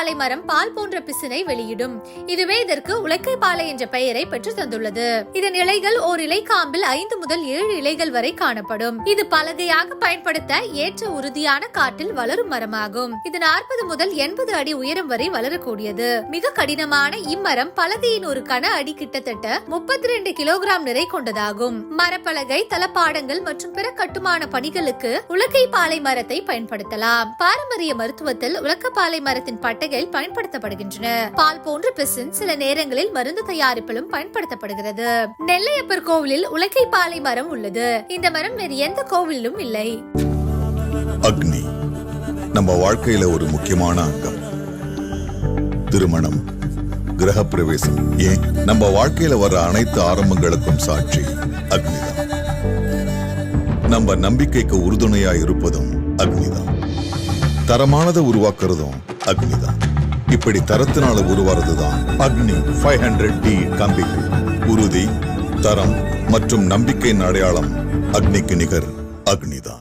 பாலை மரம் பால் போன்ற பிசினை வெளியிடும். இதுவே இதற்கு உலக்கை பாலை என்ற பெயரை பெற்று தந்துள்ளது. இதன் இலைகள் ஓர் இலை காம்பில் ஐந்து முதல் ஏழு இலைகள் வரை காணப்படும். இது பலகையாக பயன்படுத்த ஏற்ற உறுதியான காட்டில் வளரும் மரமாகும். இது நாற்பது முதல் எண்பது அடி உயரம் வரை வளரக்கூடியது. மிக கடினமான இம்மரம் பலகையின் ஒரு கன அடி கிட்டத்தட்ட முப்பத்தி ரெண்டு கிலோகிராம் நிறை கொண்டதாகும். மரப்பலகை தளபாடங்கள் மற்றும் பிற கட்டுமான பணிகளுக்கு உலக்கை பாலை மரத்தை பயன்படுத்தலாம். பாரம்பரிய மருத்துவத்தில் உலக்கப்பாலை மரத்தின் பட்டை பட்டைகள் பயன்படுத்தப்படுகின்றன. பால் போன்ற பிசின் சில நேரங்களில் மருந்து தயாரிப்பிலும் பயன்படுத்தப்படுகிறது. நெல்லையப்பர் கோவிலில் உலக்கை பாலை மரம் உள்ளது. இந்த மரம் வேறு எந்த கோவிலும் இல்லை. அக்னி நம்ம வாழ்க்கையில ஒரு முக்கியமான அங்கம். திருமணம் கிரகப்பிரவேசம் ஏன்? நம்ம வாழ்க்கையில வர அனைத்து ஆரம்பங்களுக்கும் சாட்சி அக்னிதான். நம்ம நம்பிக்கைக்கு உறுதுணையா இருப்பதும் அக்னிதான். தரமானதை உருவாக்குறதும் அக்னிதான். இப்படி தரத்தினால உருவாறதுதான் அக்னி ஃபைவ் ஹண்ட்ரட் டி கம்பிகள். உறுதி தரம் மற்றும் நம்பிக்கையின் அடையாளம் அக்னிக்கு நிகர் அக்னிதான்.